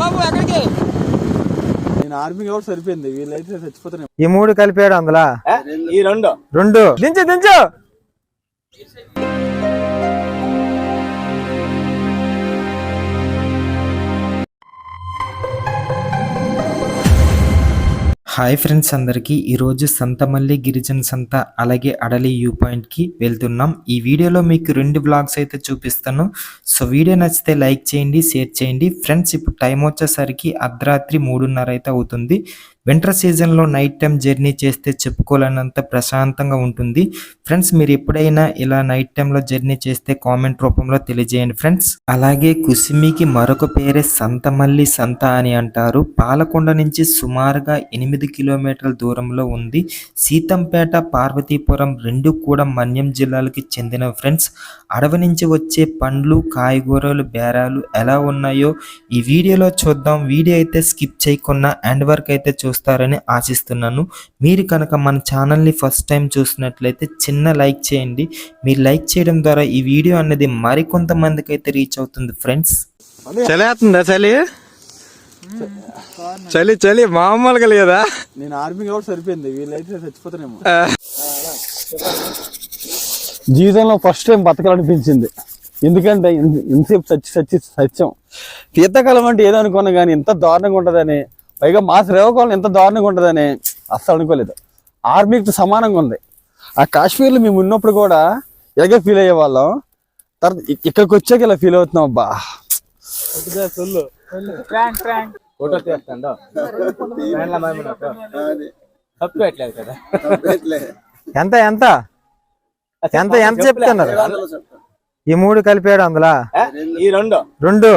బాబు ఎక్కడికి? నేను ఆర్మీ కూడా సరిపోయింది. వీళ్ళైతే చచ్చిపోతాను. ఈ మూడు కలిపాడు అందులో? ఈ రెండు. రెండు. దించు దించు. హాయ్ ఫ్రెండ్స్ అందరికీ. ఈరోజు సంతమల్లి గిరిజన సంత అలాగే అడలి వ్యూ పాయింట్కి వెళ్తున్నాం. ఈ వీడియోలో మీకు రెండు బ్లాగ్స్ అయితే చూపిస్తాను. సో వీడియో నచ్చితే లైక్ చేయండి షేర్ చేయండి. ఫ్రెండ్స్ ఇప్పుడు టైం వచ్చేసరికి అర్ధరాత్రి మూడున్నర అయితే అవుతుంది. వింటర్ సీజన్లో నైట్ టైం జర్నీ చేస్తే చెప్పుకోలేనంత ప్రశాంతంగా ఉంటుంది. ఫ్రెండ్స్ మీరు ఎప్పుడైనా ఇలా నైట్ టైంలో జర్నీ చేస్తే కామెంట్ రూపంలో తెలియజేయండి ఫ్రెండ్స్ అలాగే కుసిమికి మరొక పేరే సంతమల్లి సంత అని అంటారు. పాలకొండ నుంచి సుమారుగా ఎనిమిది కిలోమీటర్ల దూరంలో ఉంది. సీతంపేట పార్వతీపురం రెండు కూడా మన్యం జిల్లాలకి చెందిన ఫ్రెండ్స్ అడవి నుంచి వచ్చే పండ్లు కాయగూరలు బేరాలు ఎలా ఉన్నాయో ఈ వీడియోలో చూద్దాం. వీడియో అయితే స్కిప్ చేయకుండా ఎండ్ వరకు అయితే చూస్తారని ఆశిస్తున్నాను. మీరు కనుక మన ఛానల్ని ఫస్ట్ టైం చూసినట్లయితే చిన్న లైక్ చేయండి. మీరు లైక్ చేయడం ద్వారా ఈ వీడియో అనేది మరికొంతమందికి అయితే రీచ్ అవుతుంది ఫ్రెండ్స్. చలేస్తుందా చలి? చలి చలి మామూలుగా లేదా? నేను ఆర్మీ కూడా సరిపోయింది. వీళ్ళైతే చచ్చిపోతానేమో జీవితంలో ఫస్ట్ టైం బతకాలనిపించింది. ఎందుకంటే ఇంతసేపు చచ్చి చచ్చి సత్యం. శీతాకాలం అంటే ఏదో అనుకున్నా కానీ ఇంత దారుణంగా ఉంటుందని పైగా మా శ్రేవకాలం ఎంత దారుణంగా ఉంటుందని అస్సలు అనుకోలేదు. ఆర్మీకి సమానంగా ఉంది. ఆ కాశ్మీర్లో మేము ఉన్నప్పుడు కూడా ఇలాగే ఫీల్ అయ్యే వాళ్ళం తర్వాత ఇక్కడికి వచ్చాక ఇలా ఫీల్ అవుతున్నాం. అబ్బా ఫోటో తీస్తాండో? తప్పు పెట్టలేదు కదా? ఎంత ఎంత? ఎంత ఎంత చెప్తున్నారు? ఈ మూడు కలిపాడు అందులో ఈ రెండు? రెండు.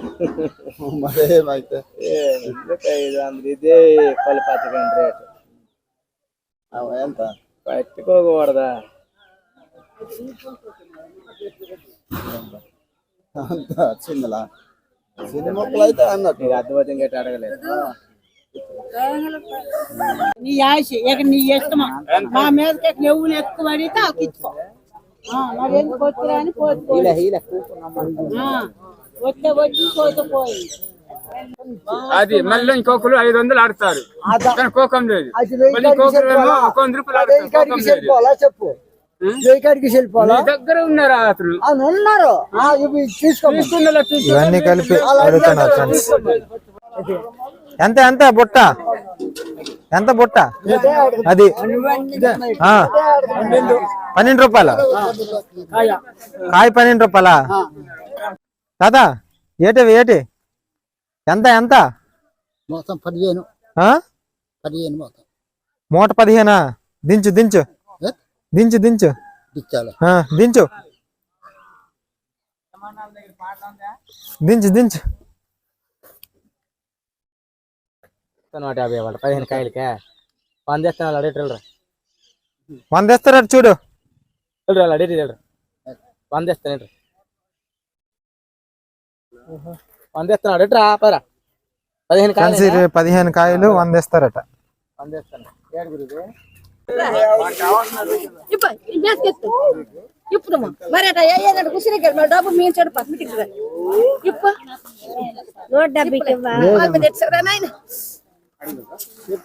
ఇదే పలు పచ్చకండి రేటు. ఎంత? పట్టుకోకూడదా? చిన్నలా? చిన్న మొక్కలు అయితే అన్నట్టు అర్థమవుతుంది గట్టి అడగలేదు. నీ ఆశ ఇక నీ ఇష్టమా. మా మీదకి నువ్వులు ఎక్కువ ఇచ్చుకో. ఆ, మరి ఎందుకు వచ్చిరా అని పోతుకో వచ్చి అది మళ్ళీ ఇంకొకరు ఐదు వందలు ఆడతారు. కానీ కోకం లేదు. వంద రూపాయలు చెప్పు. దగ్గర ఉన్నారా అతను ఉన్నారు. ఇవన్నీ కలిపి అడుగుతున్నారు ఫ్రెండ్స్ ఎంత ఎంత బుట్ట? ఎంత బుట్ట? అది. పన్నెండు రూపాయల. కాయ. పన్నెండు రూపాయల? తాత ఏటి ఏటి? ఎంత ఎంత? మొత్తం పదిహేను. ఆ? పదిహేను మొత్తం. మూట పదిహేనా? దించు దించు? దించు దించు. దించు. దించు దించు. నూట యాభై ఇవ్వాలి. పదిహేను కాయలకే. వంద ఇస్తాను అడిగి వెళ్ళరా? వంద చూడు. వెళ్ళరా అడిగి వెళ్ళరా? వంద ఇస్తాను వంద ఇస్తాను అడిగిరా పరా పదిహేను కలిసి కాయలు పదిహేను కాయలు వంద ఇస్తారట వంద ఇస్తాను ఏడుగురు ఇప్పుడు ఇప్పుడు మరి అట ఏదంటే కుసిరికారు మరి డబ్బు మీ చెడు పక్కన ఇప్పుడు నూట డెబ్బైకి ఇవ్వాలి నాయన.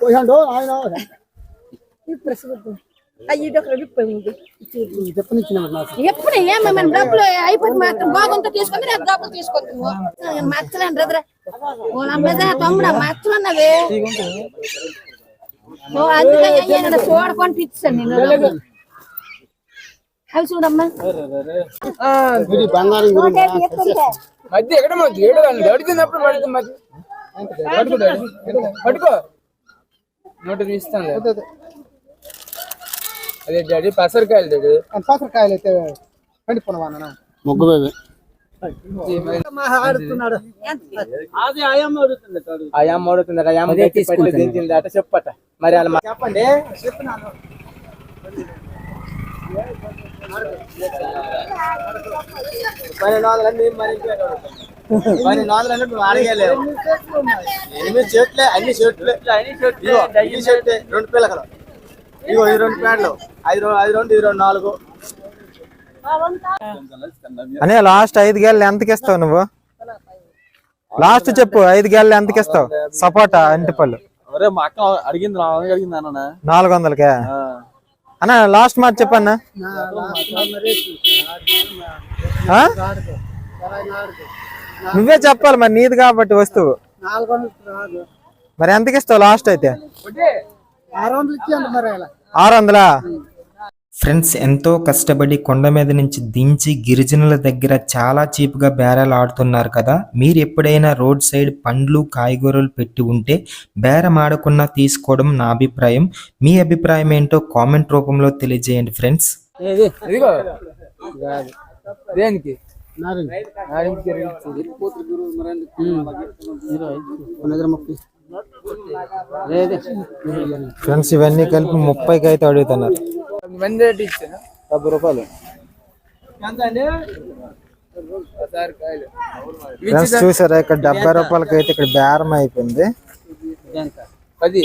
పోయాడు ఆయన ఇప్పుడు అయ్యి చెప్పనిచ్చిన నాకు ఎప్పుడు ఏమన్నా డబ్బులు అయిపోయి మాత్రం బాగుంటే తీసుకొని రేపు డబ్బులు తీసుకుంటాము మచ్చలేండి రద్ర. తమ్ముడ మచ్చలున్నవే. ఓ అందుకని అయ్యాను చూడకొని పిచ్చాను నేను. అవి చూడమ్మా. బంగారం మధ్య ఎక్కడ మధ్య ఏడు అండి అడిగినప్పుడు పడుతుంది మధ్య పట్టుకో డాడీ. పట్టుకో నూట తీస్తాను అదే డాడీ పసరకాయలు డాడీ కాకరకాయలు అయితే పండిపోయినా ముగ్గు బేబీ అయ్యమ్మ తీసుకుంటే చెప్పట. మరి చెప్పండి పన్నెండు వందలు అన్ని మరి? పన్నెండు వందలు అంటే నువ్వు అడగలేవు. ఎనిమిది చెట్లే అన్ని చెట్లే. ఈ చెట్లే రెండు పిల్లకలు. ఇగో ఈ రెండు ప్యాంట్లు ఐదు ఐదు రెండు ఇది రెండు నాలుగు. అనే లాస్ట్ ఐదు గేళ్ళు ఎంతకి ఇస్తావు నువ్వు. లాస్ట్ చెప్పు ఐదు గేళ్ళు ఎంతకి ఇస్తావు. సపోటా అంటిపళ్ళు. మా అక్క అడిగింది అడిగింది అన్న నాలుగు వందలకే అన్న. లాస్ట్ మాట చెప్పన్న? నువ్వే చెప్పాలి మరి నీది కాబట్టి వస్తువు. మరి ఎంతకి ఇస్తావు లాస్ట్ అయితే? ఆరు వందలు ఫ్రెండ్స్ ఎంతో కష్టపడి కొండ మీద నుంచి దించి గిరిజనుల దగ్గర చాలా చీప్గా బేరాలు ఆడుతున్నారు కదా. మీరు ఎప్పుడైనా రోడ్ సైడ్ పండ్లు కాయగూరలు పెట్టి ఉంటే బేరం ఆడకుండా తీసుకోవడం నా అభిప్రాయం. మీ అభిప్రాయం ఏంటో కామెంట్ రూపంలో తెలియజేయండి ఫ్రెండ్స్. ఇదిగో. దేనికి? నారింజ ఫ్రెండ్స్ ఇవన్నీ కలిపి ముప్పైకి అయితే అడుగుతున్నారు డెబ్బై రూపాయలు. ఫ్రెండ్స్ చూసారా ఇక్కడ డెబ్బై రూపాయలకి అయితే ఇక్కడ బేరం అయిపోయింది. పది.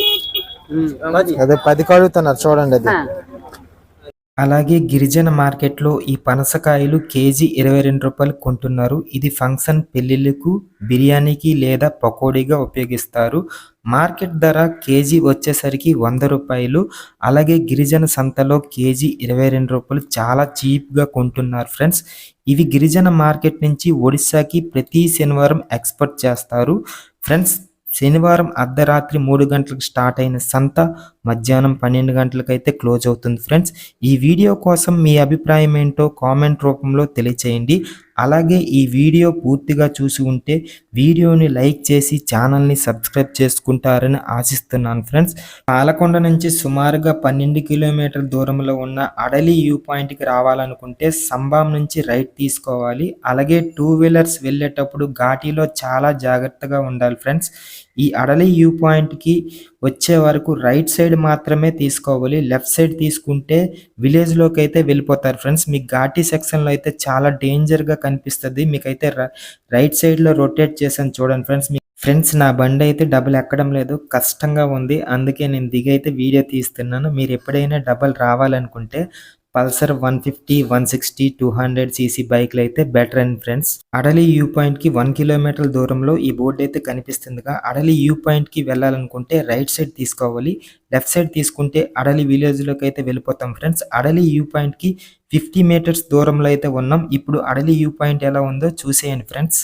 అదే పదికి అడుగుతున్నారు చూడండి అది. అలాగే గిరిజన మార్కెట్లో ఈ పనసకాయలు కేజీ ఇరవై రెండు రూపాయలు కొంటున్నారు. ఇది ఫంక్షన్ పెళ్ళిళ్ళకు బిర్యానీకి లేదా పకోడీగా ఉపయోగిస్తారు. మార్కెట్ ధర కేజీ వచ్చేసరికి వంద రూపాయలు. అలాగే గిరిజన సంతలో కేజీ ఇరవై రెండు రూపాయలు చాలా చీప్గా కొంటున్నారు ఫ్రెండ్స్. ఇవి గిరిజన మార్కెట్ నుంచి ఒడిశాకి ప్రతి శనివారం ఎక్స్పోర్ట్ చేస్తారు. ఫ్రెండ్స్ శనివారం అర్ధరాత్రి మూడు గంటలకు స్టార్ట్ అయిన సంత మధ్యాహ్నం పన్నెండు గంటలకైతే క్లోజ్ అవుతుంది ఫ్రెండ్స్. ఈ వీడియో కోసం మీ అభిప్రాయం ఏంటో కామెంట్ రూపంలో తెలియచేయండి. అలాగే ఈ వీడియో పూర్తిగా చూసి ఉంటే వీడియోని లైక్ చేసి ఛానల్ని సబ్స్క్రైబ్ చేసుకుంటారని ఆశిస్తున్నాను ఫ్రెండ్స్. పాలకొండ నుంచి సుమారుగా పన్నెండు కిలోమీటర్ల దూరంలో ఉన్న అడలి వ్యూ పాయింట్కి రావాలనుకుంటే సంభాం నుంచి రైట్ తీసుకోవాలి. అలాగే టూ వీలర్స్ వెళ్ళేటప్పుడు ఘాటీలో చాలా జాగ్రత్తగా ఉండాలి ఫ్రెండ్స్. ఈ అడలి వ్యూ పాయింట్కి వచ్చే వరకు రైట్ సైడ్ మాత్రమే తీసుకోవాలి. లెఫ్ట్ సైడ్ తీసుకుంటే విలేజ్లోకి అయితే వెళ్ళిపోతారు ఫ్రెండ్స్ మీకు ఘాటీ సెక్షన్లో అయితే చాలా డేంజర్గా కనిపిస్తుంది. మీకైతే రైట్ సైడ్లో రొటేట్ చేశాను చూడండి ఫ్రెండ్స్ మీ ఫ్రెండ్స్ నా బండి అయితే డబుల్ ఎక్కడం లేదు. కష్టంగా ఉంది. అందుకే నేను దిగైతే వీడియో తీస్తున్నాను. మీరు ఎప్పుడైనా డబల్ రావాలనుకుంటే Pulsar one fifty one sixty two hundred CC బైక్లు అయితే better and friends. Adali view పాయింట్కి వన్ కిలోమీటర్ దూరంలో ఈ బోర్డు అయితే కనిపిస్తుందిగా. అడలి వ్యూ పాయింట్కి వెళ్ళాలనుకుంటే రైట్ సైడ్ తీసుకోవాలి. లెఫ్ట్ సైడ్ తీసుకుంటే అడలి విలేజ్లోకి అయితే వెళ్ళిపోతాం ఫ్రెండ్స్. అడలి వ్యూ పాయింట్కి ఫిఫ్టీ మీటర్స్ దూరంలో అయితే ఉన్నాం. ఇప్పుడు అడలి వ్యూ పాయింట్ ఎలా ఉందో చూసేయండి ఫ్రెండ్స్.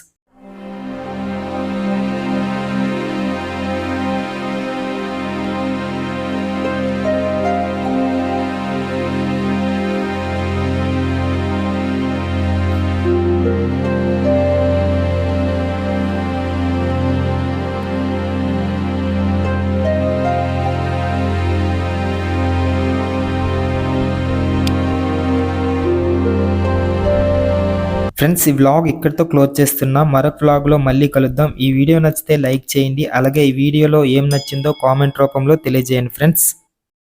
ఫ్రెండ్స్ ఈ వ్లాగ్ ఇక్కడితో క్లోజ్ చేస్తున్నా. మరొక వ్లాగ్లో మళ్ళీ కలుద్దాం. ఈ వీడియో నచ్చితే లైక్ చేయండి. అలాగే ఈ వీడియోలో ఏం నచ్చిందో కామెంట్ రూపంలో తెలియజేయండి ఫ్రెండ్స్